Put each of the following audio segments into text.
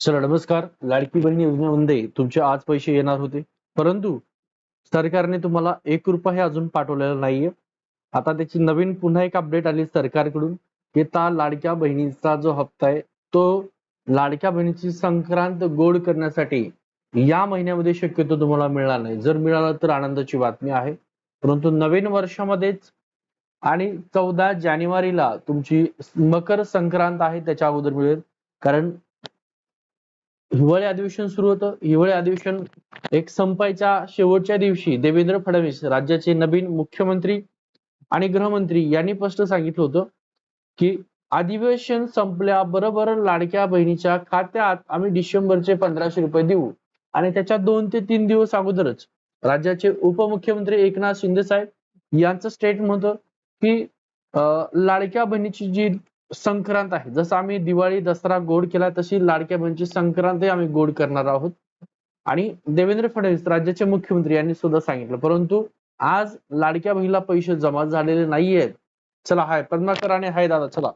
चला नमस्कार. लाडकी बहीण योजनेमध्ये तुमचे आज पैसे येणार होते. परंतु सरकारने तुम्हाला एक रुपया अजून पाठवलेला नाहीये. आता त्याची नवीन पुन्हा एक अपडेट आली सरकारकडून की त्या लाडक्या बहिणीचा जो हप्ता आहे तो लाडक्या बहिणीची संक्रांत गोड करण्यासाठी या महिन्यामध्ये शक्यतो तुम्हाला मिळणार नाही. जर मिळाला तर आनंदाची बातमी आहे. परंतु नवीन वर्षामध्येच आणि चौदा जानेवारीला तुमची मकर संक्रांत आहे त्याच्या अगोदर मिळेल. कारण हिवाळी अधिवेशन सुरू होतं. हिवाळी अधिवेशन एक संपायच्या शेवटच्या दिवशी देवेंद्र फडणवीस राज्याचे नवीन मुख्यमंत्री आणि गृहमंत्री यांनी स्पष्ट सांगितलं होतं की अधिवेशन संपल्याबरोबर लाडक्या बहिणीच्या खात्यात आम्ही डिसेंबरचे पंधराशे रुपये देऊ. आणि त्याच्या दोन ते तीन दिवस अगोदरच राज्याचे उपमुख्यमंत्री एकनाथ शिंदे साहेब यांचं स्टेटमेंट होतं की अं, लाडक्या बहिणीची जी संक्रांत आहे. जसं आम्ही दिवाळी दसरा गोड केला तशी लाडक्या बहिणीची संक्रांतही आम्ही गोड करणार आहोत. आणि देवेंद्र फडणवीस राज्याचे मुख्यमंत्री यांनी सुद्धा सांगितलं. परंतु आज लाडक्या बहिणीला पैसे जमा झालेले नाहीयेत. चला हाय पद्माकर आणि हाय दादा चला.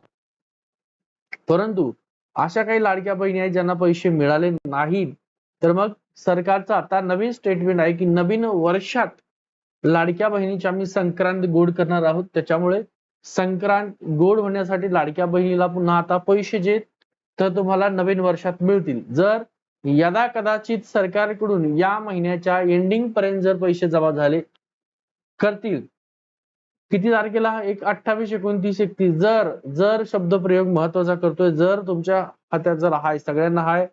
परंतु अशा काही लाडक्या बहिणी आहेत ज्यांना पैसे मिळाले नाहीत. तर मग सरकारचा आता नवीन स्टेटमेंट आहे की नवीन वर्षात लाडक्या बहिणीची आम्ही संक्रांत गोड करणार आहोत. त्याच्यामुळे संक्रांत गोड होण्यासाठी लाडक्या बहिणीला पुन्हा आता पैसे जे तर तुम्हाला नवीन वर्षात मिळतील. जर यदा कदाचित सरकारकडून या महिन्याच्या एंडिंग पर्यंत जर पैसे जमा झाले करतील. किती तारखेला? एक अठ्ठावीस एकोणतीस एकतीस. जर जर शब्दप्रयोग महत्त्वाचा करतोय जर तुमच्या खात्यात जर हाय सगळ्यांना हाय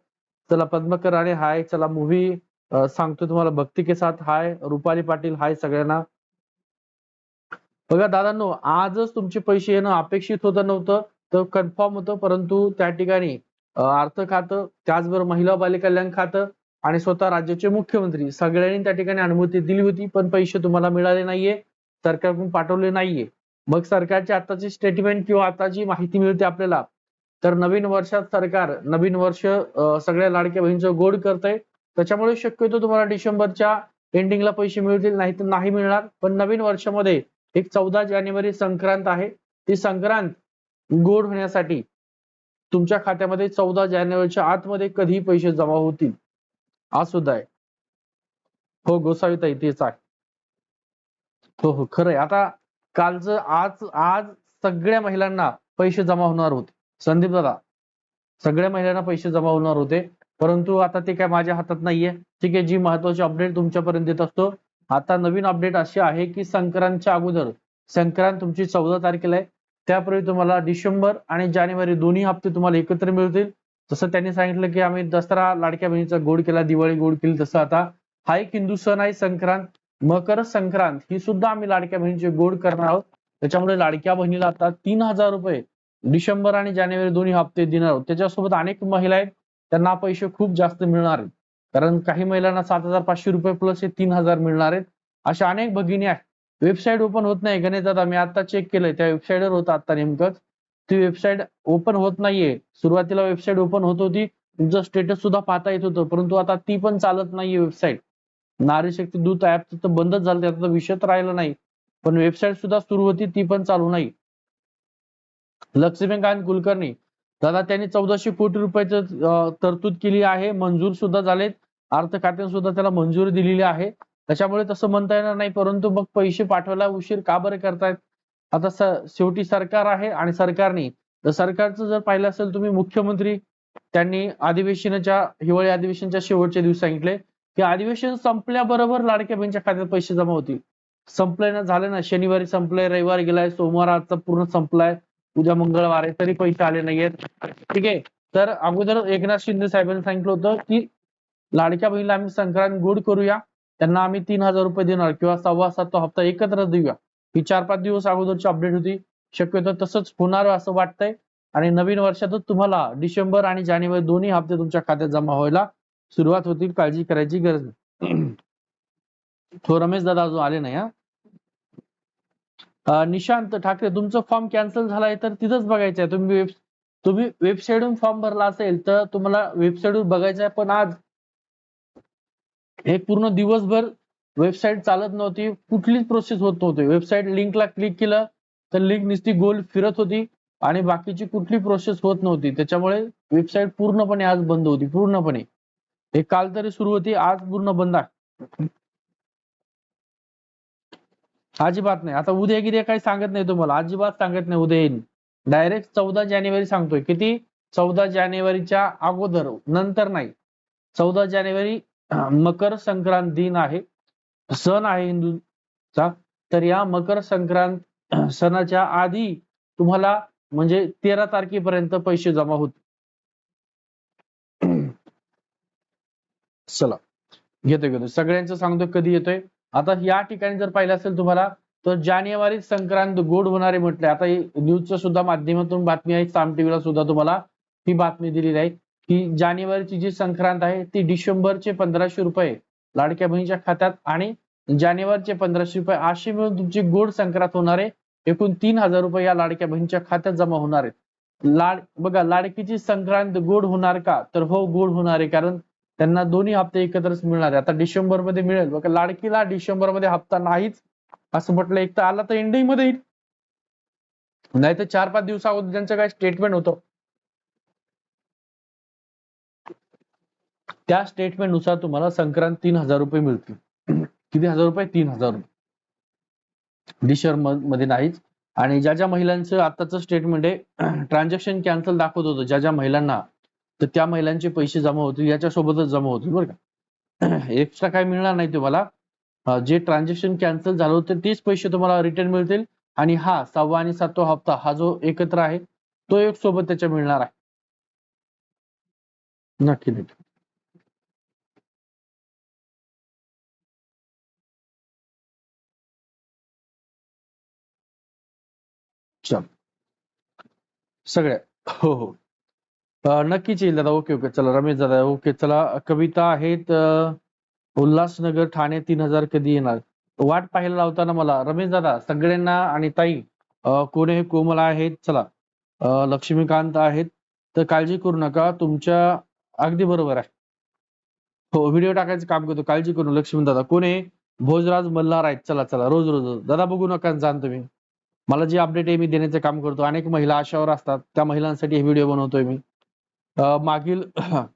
चला पद्मकर आणि हाय चला मूव्ही सांगतो तुम्हाला भक्ती के साथ हाय रुपाली पाटील हाय सगळ्यांना बघा दादांनो आजच तुमचे पैसे येणं अपेक्षित होतं नव्हतं तर कन्फर्म होतं परंतु त्या ठिकाणी अर्थ खातं त्याचबरोबर महिला बालकल्याण खातं आणि स्वतः राज्याचे मुख्यमंत्री सगळ्यांनी त्या ठिकाणी अनुमती दिली होती पण पैसे तुम्हाला मिळाले नाहीये सरकारकडून पाठवले नाहीये. मग सरकारची आताची स्टेटमेंट किंवा आताची माहिती मिळते आपल्याला. तर नवीन वर्षात सरकार नवीन वर्ष सगळ्या लाडक्या बहिणीचं गोड करतंय. त्याच्यामुळे शक्यतो तुम्हाला डिसेंबरच्या एंडिंगला पैसे मिळतील नाही तर नाही मिळणार. पण नवीन वर्षामध्ये एक चौदा जानेवारी संक्रांत आहे. ती संक्रांत गोड होण्यासाठी तुमच्या खात्यामध्ये चौदा जानेवारीच्या आतमध्ये कधीही पैसे जमा होतील. आज सुद्धा आहे. हो गोसावीताई तेच आहे. हो हो खरंय. आता कालचं आज आज सगळ्या महिलांना पैसे जमा होणार होते. संदीप दादा सगळ्या महिलांना पैसे जमा होणार होते. परंतु आता ते काय माझ्या हातात नाहीये. ठीक आहे जी महत्वाची अपडेट तुमच्यापर्यंत येत असतो आता नवीन अपडेट अशी आहे की संक्रांतच्या अगोदर संक्रांत तुमची चौदा तारखेला आहे. त्यापूर्वी तुम्हाला डिसेंबर आणि जानेवारी दोन्ही हप्ते तुम्हाला एकत्र मिळतील. जसं त्यांनी सांगितलं की आम्ही दसरा लाडक्या बहिणीचा गोड केला दिवाळी गोड केली तसं आता हा एक हिंदू सण आहे संक्रांत. मकर संक्रांत ही सुद्धा आम्ही लाडक्या बहिणीचे गोड करणार आहोत. त्याच्यामुळे लाडक्या बहिणीला आता तीन हजार रुपये डिसेंबर आणि जानेवारी दोन्ही हप्ते देणार आहोत. त्याच्यासोबत अनेक महिला आहेत. त्यांना पैसे खूप जास्त मिळणार आहेत. कारण काही महिलांना सात हजार पाचशे रुपये प्लस हे तीन हजार मिळणार आहेत. अशा अनेक भगिनी आहेत. वेबसाईट ओपन होत नाही. गणेश दादा मी आता चेक केलंय. त्या वेबसाईटवर होता आता नेमकंच ती वेबसाईट ओपन होत नाहीये. सुरुवातीला वेबसाईट ओपन होत होती. तुमचं स्टेटस सुद्धा पाहता येत होतं. परंतु आता ती पण चालत नाहीये वेबसाईट नारी शक्ती दूत ऍप तर बंदच झालं. त्याचा विषय तर राहिला नाही. पण वेबसाईट सुद्धा सुरू होती. ती पण चालू नाही. लक्ष्मीकांत कुलकर्णी दादा त्यांनी चौदाशे कोटी रुपयाचं तरतूद केली आहे. मंजूर सुद्धा झालेत. अर्थ खात्याने सुद्धा त्याला मंजुरी दिलेली आहे. त्याच्यामुळे तसं म्हणता येणार नाही परंतु मग पैसे पाठवायला उशीर का बरं करतायत? आता शेवटी सरकार आहे आणि सरकारने तर सरकारचं जर पाहिलं असेल तुम्ही मुख्यमंत्री त्यांनी अधिवेशनाच्या हिवाळी अधिवेशनाच्या शेवटच्या दिवशी सांगितले की अधिवेशन संपल्याबरोबर लाडक्या बहिणीच्या खात्यात पैसे जमा होतील. संपलंय ना झालं ना. शनिवारी संपलंय रविवार गेलाय सोमवार आजचा पूर्ण संपलाय. उद्या मंगळवार आहे तरी पैसे आले नाहीयेत. ठीक आहे? तर अगोदर एकनाथ शिंदे साहेबांनी सांगितलं होतं की लाडक्या बहिणीला आम्ही संक्रांत गोड करूया. त्यांना आम्ही तीन हजार रुपये देणार किंवा सव्वा सात हप्ता एकत्र देऊया. ही चार पाच दिवस अगोदरची अपडेट होती. शक्यतो तसंच होणार असं वाटतंय. आणि नवीन वर्षातच तुम्हाला डिसेंबर आणि जानेवारी दोन्ही हप्ते तुमच्या खात्यात जमा व्हायला सुरुवात होतील. काळजी करायची गरज नाही. तो हो, रमेश दादा अजून आले नाही हा? निशांत ठाकरे तुमचं फॉर्म कॅन्सल झालाय तर तिथंच बघायचं आहे तुम्ही वेब तुम्ही वेबसाईटहून फॉर्म भरला असेल तर तुम्हाला वेबसाईटवर बघायचं आहे पण आज हे पूर्ण दिवसभर वेबसाईट चालत नव्हती. कुठलीच प्रोसेस होत नव्हती. वेबसाईट लिंकला क्लिक केलं तर लिंक नुसती गोल फिरत होती आणि बाकीची कुठली प्रोसेस होत नव्हती. त्याच्यामुळे वेबसाईट पूर्णपणे आज बंद होती. पूर्णपणे. हे काल तरी सुरू होती आज पूर्ण बंद आहे. अजिबात नाही. आता उद्या गिद्या काही सांगत नाही तुम्हाला. अजिबात सांगत नाही उद्या येईल डायरेक्ट चौदा जानेवारी सांगतोय. किती? चौदा जानेवारीच्या अगोदर. नंतर नाही. चौदा जानेवारी मकर संक्रांत दिन आहे. सण आहे हिंदूचा. तर या मकर संक्रांत सणाच्या आधी तुम्हाला म्हणजे तेरा तारखेपर्यंत पैसे जमा होते. चला. घेतोय घेतोय. सगळ्यांचं सांगतोय कधी येतोय? आता या ठिकाणी जर पाहिलं असेल तुम्हाला तर जानेवारी संक्रांत गोड होणारे म्हटले. आता न्यूजच्या सुद्धा माध्यमातून बातमी आहे. साम टीव्हीला सुद्धा तुम्हाला ही बातमी दिलेली आहे की जानेवारीची जी संक्रांत आहे ती डिसेंबरचे पंधराशे रुपये लाडक्या बहिणीच्या खात्यात आणि जानेवारीचे पंधराशे रुपये अशी मिळून तुमची गोड संक्रांत होणार आहे. एकूण तीन हजार रुपये या लाडक्या बहिणीच्या खात्यात जमा होणार आहेत. लाड बघा लाडकीची संक्रांत गोड होणार का? तर हो गोड होणार आहे. कारण त्यांना दोन्ही हप्ते एकत्रच मिळणार आहे. आता डिसेंबरमध्ये मिळेल बघा लाडकीला डिसेंबरमध्ये हप्ता नाहीच असं म्हटलं एक तर आला तर एंडिंगमध्ये येईल. नाही तर चार पाच दिवसा अगोदर ज्यांचं काय स्टेटमेंट होतं त्या स्टेटमेंटनुसार तुम्हाला संक्रांत तीन हजार रुपये मिळतील. किती हजार रुपये? तीन हजार रुपये. डिसेंबरमध्ये नाहीच. आणि ज्या ज्या महिलांचं आताच स्टेटमेंट आहे ट्रान्झॅक्शन कॅन्सल दाखवत होतं ज्या ज्या महिलांना तर त्या महिलांचे पैसे जमा होतील याच्यासोबतच जमा होतील बरं का? एक्स्ट्रा काय मिळणार नाही तुम्हाला. जे ट्रान्झॅक्शन कॅन्सल झालं होतं तेच पैसे तुम्हाला रिटर्न मिळतील. आणि हा सहावा आणि सातवा हप्ता हा जो एकत्र आहे तो एक सोबत त्याच्या मिळणार आहे. नक्की नक्की. चल. सगळ्या. हो हो. नक्कीच येईल दादा ओके ओके. चला रमेश दादा ओके. चला कविता आहेत उल्हासनगर ठाणे तीन हजार कधी येणार? वाट पाहायला लावताना मला रमेश दादा सगळ्यांना आणि ताई कोण हे कोमला आहेत. चला लक्ष्मीकांत आहेत. तर काळजी करू नका तुमच्या अगदी बरोबर आहे. हो व्हिडिओ टाकायचं काम करतो. काळजी करू लक्ष्मी दादा. कोण आहे? भोजराज मल्हार आहेत. चला चला रोज रोज दादा बघू नका जाण तुम्ही. मला जी अपडेट आहे मी देण्याचं काम करतो. अनेक महिला आशावर असतात. त्या महिलांसाठी हे व्हिडिओ बनवतोय मी. मागील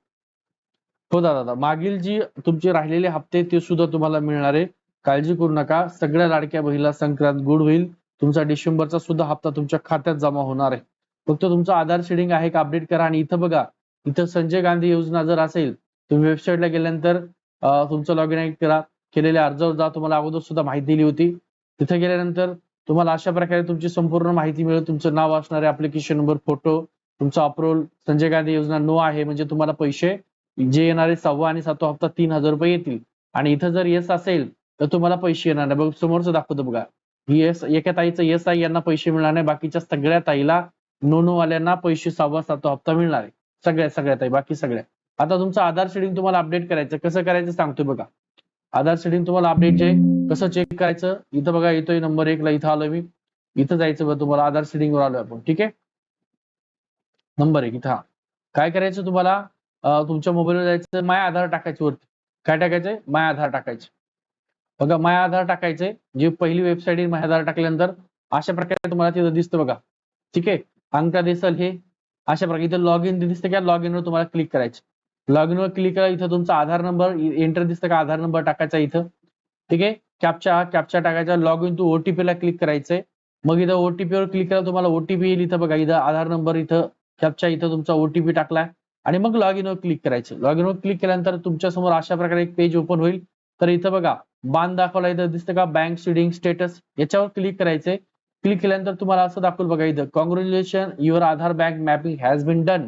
हो दादा मागील जी तुमचे राहिलेले हप्ते ते सुद्धा तुम्हाला मिळणार आहे. काळजी करू नका. सगळ्या लाडक्या बहिला संक्रांत गुड होईल. तुमचा डिसेंबरचा सुद्धा हप्ता तुमच्या खात्यात जमा होणार आहे. फक्त तुमचं आधार शेडिंग आहे का अपडेट करा आणि इथं बघा इथं संजय गांधी योजना जर असेल तुम्ही वेबसाईटला गेल्यानंतर तुमचं लॉग इन करा. केलेल्या अर्जावर जा. तुम्हाला अगोदर सुद्धा माहिती दिली होती. तिथे गेल्यानंतर तुम्हाला अशा प्रकारे तुमची संपूर्ण माहिती मिळेल. तुमचं नाव असणारे ऍप्लिकेशन नंबर फोटो तुमचा अप्रोल संजय गांधी योजना नो आहे म्हणजे तुम्हाला पैसे जे येणारे सहावा आणि सातवा हप्ता तीन हजार रुपये येतील. आणि इथं जर येस असेल तर तुम्हाला पैसे येणार नाही. बघ समोरच दाखवतो बघा. येस एका ताईचं येस आहे यांना पैसे मिळणार नाही. बाकीच्या सगळ्या ताईला नो नो वाल्यांना पैसे सहावा सातवा हप्ता मिळणार आहे. सगळ्या सगळ्या ताई बाकी सगळ्या. आता तुमचं आधार शेडिंग तुम्हाला अपडेट करायचं. कसं करायचं सांगतोय बघा. आधार शेडिंग तुम्हाला अपडेट जे कसं चेक करायचं? इथं बघा येतोय नंबर एकला इथं आलोय मी. इथं जायचं बघा तुम्हाला. आधार शेडिंगवर आलोय आपण. ठीक आहे? नंबर एक इथं हा. काय करायचं तुम्हाला? तुमच्या मोबाईलवर जायचं माय आधार टाकायचं वरती. काय टाकायचंय? माय आधार टाकायचे. बघा माय आधार टाकायचे जी पहिली वेबसाईट आहे माय आधार टाकल्यानंतर अशा प्रकारे तुम्हाला तिथं दिसतं बघा. ठीक आहे? अंका दिसल हे. अशा प्रकारे इथं लॉग इन दिसतं का? लॉग इनवर तुम्हाला क्लिक करायचं. लॉग इनवर क्लिक करा इथं तुमचा आधार नंबर एंटर दिसतं का? आधार नंबर टाकायचा इथं. ठीक आहे? कॅपचा कॅपचा टाकायचा. लॉग इन टू ओटीपी ला क्लिक करायचंय. मग इथं ओटीपी वर क्लिक करा तुम्हाला ओटीपी येईल इथं बघा. इथं आधार नंबर इथं कॅपच्या इथं तुमचा ओटीपी टाकलाय. आणि मग लॉग इन वर क्लिक करायचं. लॉग इन वर क्लिक केल्यानंतर तुमच्यासमोर अशा प्रकारे एक पेज ओपन होईल. तर इथं बघा बाण दाखवला इथं दिसतं का? बँक सीडिंग स्टेटस याच्यावर क्लिक करायचंय. क्लिक केल्यानंतर तुम्हाला असं दाखवलं बघा इथं. Congratulation your Aadhaar bank mapping has been done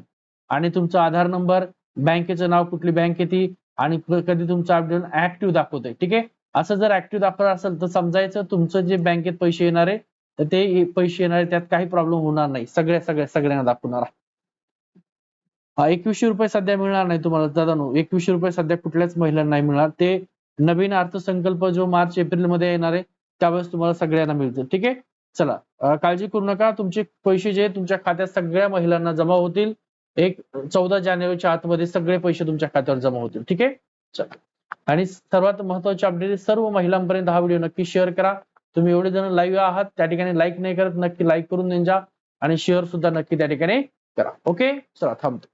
आणि तुमचा आधार नंबर बँकेचं नाव कुठली बँक येते आणि कधी तुमचा अपडेट ऍक्टिव्ह दाखवतोय. ठीक आहे? असं जर ऍक्टिव्ह दाखवलं असेल तर समजायचं तुमचं जे बँकेत पैसे येणार आहे तर ते पैसे येणार आहे त्यात काही प्रॉब्लेम होणार नाही. सगळ्या सगळ्या सगळ्यांना दाखवणार आहे. एकवीसशे रुपये सध्या मिळणार नाही तुम्हाला दादा एकवीसशे रुपये सध्या कुठल्याच महिलांना नाही मिळणार. ते नवीन अर्थसंकल्प जो मार्च एप्रिलमध्ये येणार आहे त्यावेळेस तुम्हाला सगळ्यांना मिळतील ठीक आहे? चला काळजी करू नका. तुमचे पैसे जे तुमच्या खात्यात सगळ्या महिलांना जमा होतील. एक चौदा जानेवारीच्या आतमध्ये सगळे पैसे तुमच्या खात्यावर जमा होतील. ठीक आहे? चला. आणि सर्वात महत्त्वाचे अपडेट सर्व महिलांपर्यंत हा व्हिडिओ नक्की शेअर करा. तुम्ही एवढे जण लाईव्ह आहात त्या ठिकाणी लाईक नाही करत नक्की लाईक करून देऊन जा. आणि शेअर सुद्धा नक्की त्या ठिकाणी करा. ओके चला थांबतो.